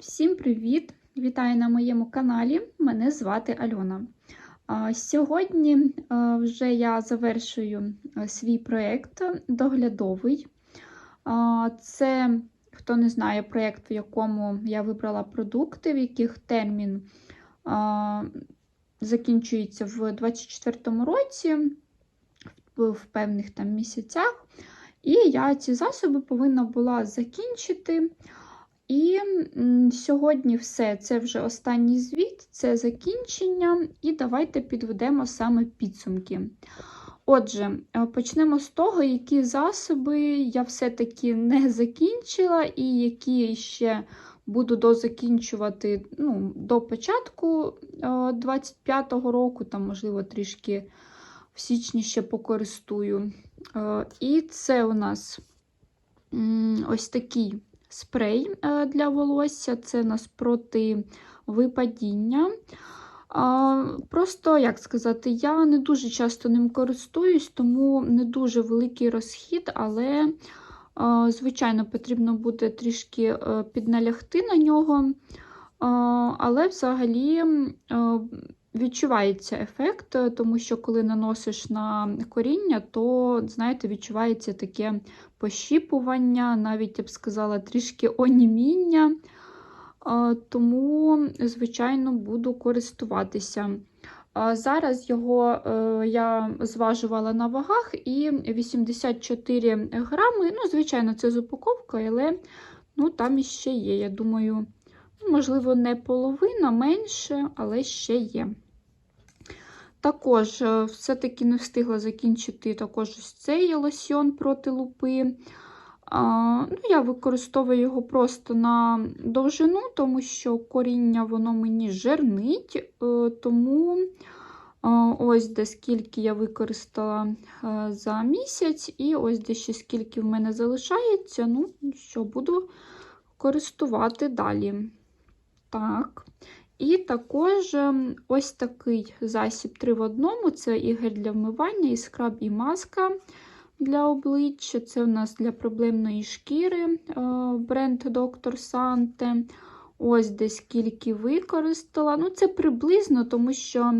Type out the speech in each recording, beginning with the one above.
Всім привіт! Вітаю на моєму каналі. Мене звати Альона. Сьогодні вже я завершую свій проєкт доглядовий. Це, хто не знає, проєкт, в якому я вибрала продукти, в яких термін закінчується в 2024 році, в певних там місяцях. І я ці засоби повинна була закінчити. І сьогодні все. Це вже останній звіт, це закінчення, і давайте підведемо саме підсумки. Отже, е, почнемо з того, які засоби я все-таки не закінчила, і які ще буду дозакінчувати ну, до початку 25-го року, там, можливо, трішки в січні ще покористую. Е, І це у нас ось такий спрей е, для волосся, це нас проти випадіння. Просто, як сказати, я не дуже часто ним користуюсь, тому не дуже великий розхід, але, звичайно, потрібно буде трішки е, підналягти на нього. Але взагалі е, відчувається ефект, тому що коли наносиш на коріння, то, знаєте, відчувається таке пощіпування, навіть я б сказала, трішки оніміння. Тому, звичайно, буду користуватися. Зараз його е, я зважувала на вагах і 84 грами. Ну, звичайно, це з упаковкою, але ну, там іще є. Я думаю, ну, можливо, не половина менше, але ще є. Також е, все-таки не встигла закінчити також ось цей лосьон проти лупи. Ну, Я використовую його просто на довжину, тому що коріння воно мені жирнить, е, тому ось де скільки я використала е, за місяць, і ось де ще скільки в мене залишається, ну, що буду користувати далі. Так. І також ем, ось такий засіб 3 в одному це і гель для вмивання, і скраб, і маска для обличчя. Це у нас для проблемної шкіри е, бренд Dr. Sante. Ось десь скільки використала. Ну, Це приблизно, тому що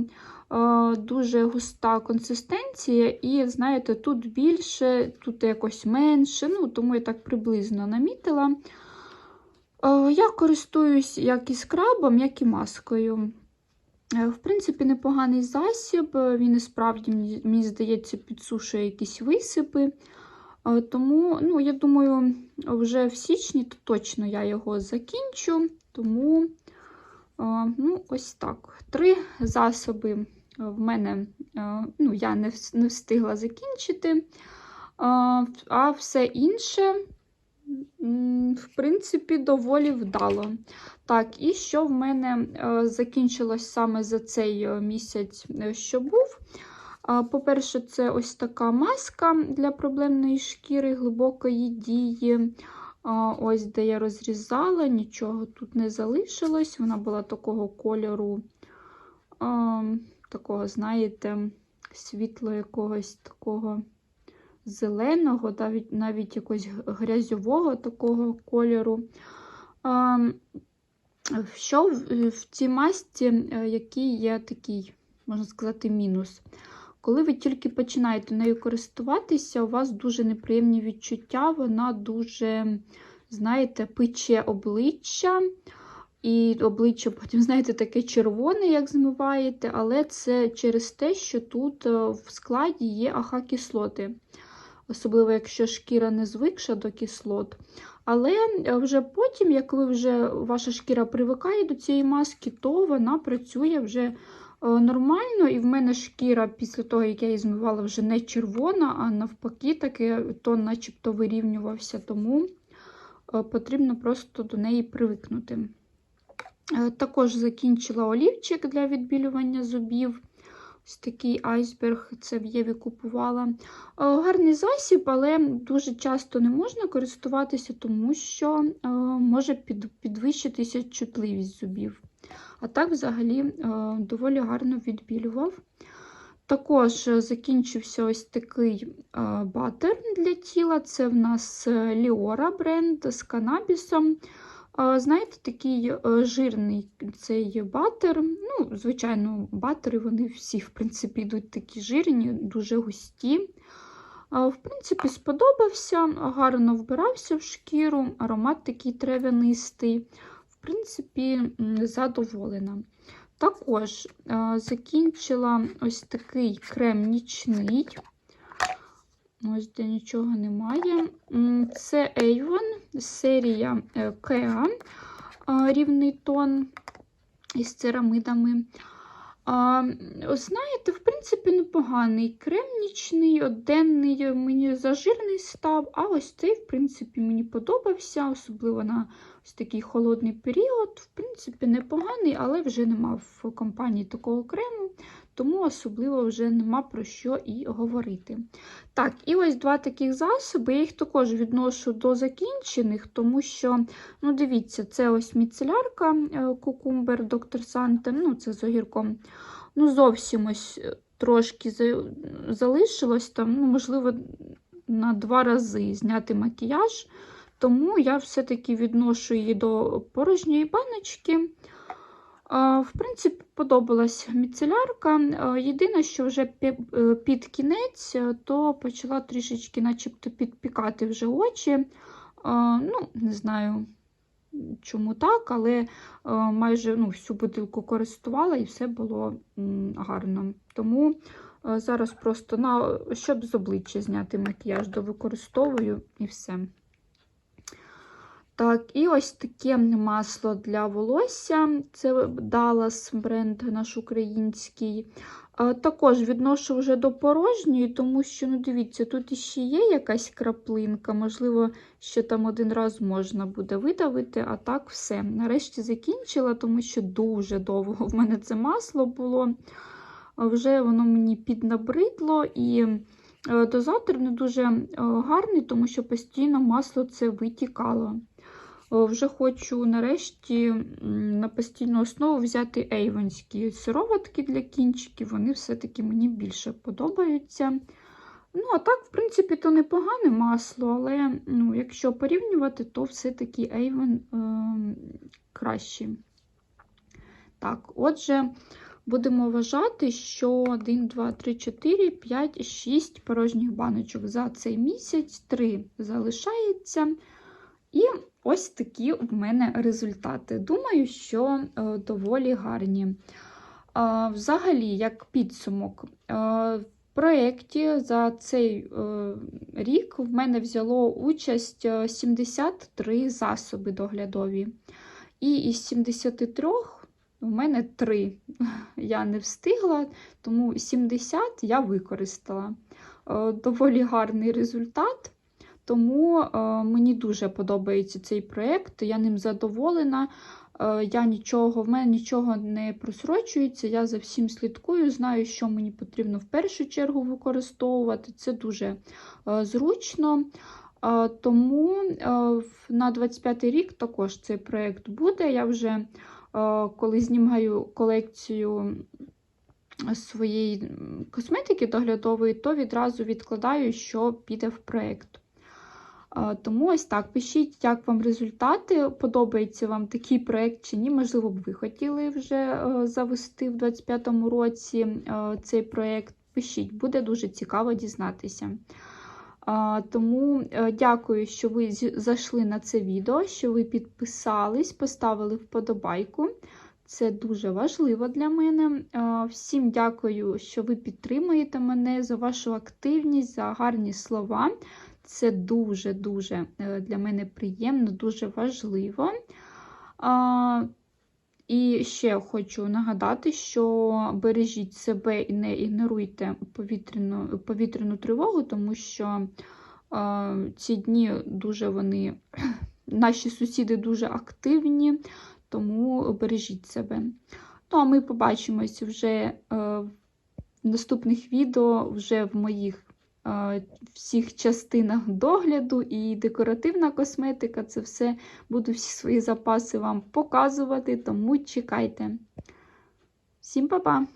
е, дуже густа консистенція, і, знаєте, тут більше, тут якось менше, ну, тому я так приблизно намітила. Е, я користуюсь як і скрабом, як і маскою. Е, в принципі, непоганий засіб, він і справді, мені здається, підсушує якісь висипи. Е, тому, ну, я думаю, вже в січні то точно я його закінчу. Тому, ну, ось так. Три засоби в мене ну, я не встигла закінчити, а все інше в принципі, доволі вдало. Так, і що в мене е, закінчилось саме за цей е, місяць, е, що був. По-перше, це ось така маска для проблемної шкіри глибокої дії. Ось де я розрізала, нічого тут не залишилось. Вона була такого кольору, такого, знаєте, світло якогось такого зеленого, навіть навіть якогось грязьового такого кольору. Що в цій масці, е, який є такий, можна сказати, мінус? Коли ви тільки починаєте нею користуватися, у вас дуже неприємні відчуття, вона дуже, знаєте, пече обличчя. І обличчя потім, знаєте, таке червоне, як змиваєте, але це через те, що тут е, в складі є аха-кислоти особливо якщо шкіра не звикша до кислот. Але е, вже потім, як ви вже ваша шкіра привикає до цієї маски, то вона працює вже е, нормально. І в мене шкіра після того, як я її змивала, вже не червона, а навпаки, таки тон начебто вирівнювався, тому е, потрібно просто до неї привикнути. Також закінчила олівчик для відбілювання зубів. Ось такий айсберг, це в Єві купувала. Е, гарний засіб, але дуже часто не можна користуватися, тому що е, може підвищитися чутливість зубів. А так, взагалі, е, доволі гарно відбілював. Також закінчився ось такий батер для тіла. Це в нас Ліора бренд з канабісом. Знаєте, такий е, жирний цей батер. Ну, звичайно, батери вони всі, в принципі, йдуть такі жирні, дуже густі. В принципі, сподобався, гарно вбирався в шкіру, аромат такий трав'янистий. В принципі, задоволена. Також закінчила ось такий крем нічний. Ось де нічого немає. Це Avon, серія е, Kea, рівний тон із церамидами. Знаєте, в принципі, непоганий крем нічний, денний мені зажирний став, а ось цей, в принципі, мені подобався, особливо на ось такий холодний період. В принципі, непоганий, але вже нема в компанії такого крему, тому особливо вже нема про що і говорити. Так, і ось два таких засоби. Я їх також відношу до закінчених, тому що, ну, дивіться, це ось міцелярка е, кукумбер доктор Санте, ну, це з огірком. Ну, зовсім ось е, трошки залишилось там, ну, можливо, на два рази зняти макіяж. Тому я все-таки відношу її до порожньої баночки. В принципі, подобалась міцелярка. Єдине, що вже е, під кінець, е, то почала трішечки начебто підпікати вже очі. Ну, не знаю, чому так, але е, майже ну, всю бутилку користувала і все було гарно. Тому зараз просто на, щоб з обличчя зняти макіяж, довикористовую і все. Так, і ось таке масло для волосся. Це Dallas бренд наш український. Також відношу вже до порожньої, тому що, ну дивіться, тут іще є якась краплинка, можливо, ще там один раз можна буде видавити, а так все. Нарешті закінчила, тому що дуже довго в мене це масло було. Вже воно мені піднабридло і е, дозатор не дуже е, гарний, тому що постійно масло це витікало. О, Вже хочу нарешті на постійну основу взяти ейвонські сироватки для кінчиків. Вони все-таки мені більше подобаються. Ну, а так, в принципі, то непогане масло, але ну, якщо порівнювати, то все-таки Avon е, краще. Так, отже, будемо вважати, що 1, 2, 3, 4, 5, 6 порожніх баночок за цей місяць, 3 залишається. І ось такі в мене результати. Думаю, що е, доволі гарні. Взагалі, як підсумок, е, в проєкті за цей е, рік в мене взяло участь е, 73 засоби доглядові. І із 73 у мене 3 я не встигла, тому 70 я використала. Доволі гарний результат. Тому е, мені дуже подобається цей проєкт, я ним задоволена. Е, я нічого, В мене нічого не просрочується, я за всім слідкую, знаю, що мені потрібно в першу чергу використовувати. Це дуже е, зручно. Тому на 25 рік також цей проєкт буде. Я вже коли знімаю колекцію своєї косметики доглядової, то відразу відкладаю, що піде в проєкт. Тому ось так. Пишіть, як вам результати, подобається вам такий проєкт чи ні. Можливо, б ви хотіли вже е, завести в 2025 році е, цей проєкт. Пишіть, буде дуже цікаво дізнатися. Тому е, дякую, що ви зайшли на це відео, що ви підписались, поставили вподобайку. Це дуже важливо для мене. Всім дякую, що ви підтримуєте мене за вашу активність, за гарні слова. Це дуже-дуже е, для мене приємно, дуже важливо. І ще хочу нагадати, що бережіть себе і не ігноруйте повітряну, повітряну тривогу, тому що а, ці дні дуже вони, наші сусіди дуже активні, тому бережіть себе. Ну, а ми побачимось вже е, в наступних відео, вже в моїх е, всіх частинах догляду і декоративна косметика. Це все буду всі свої запаси вам показувати, тому чекайте. Всім па-па!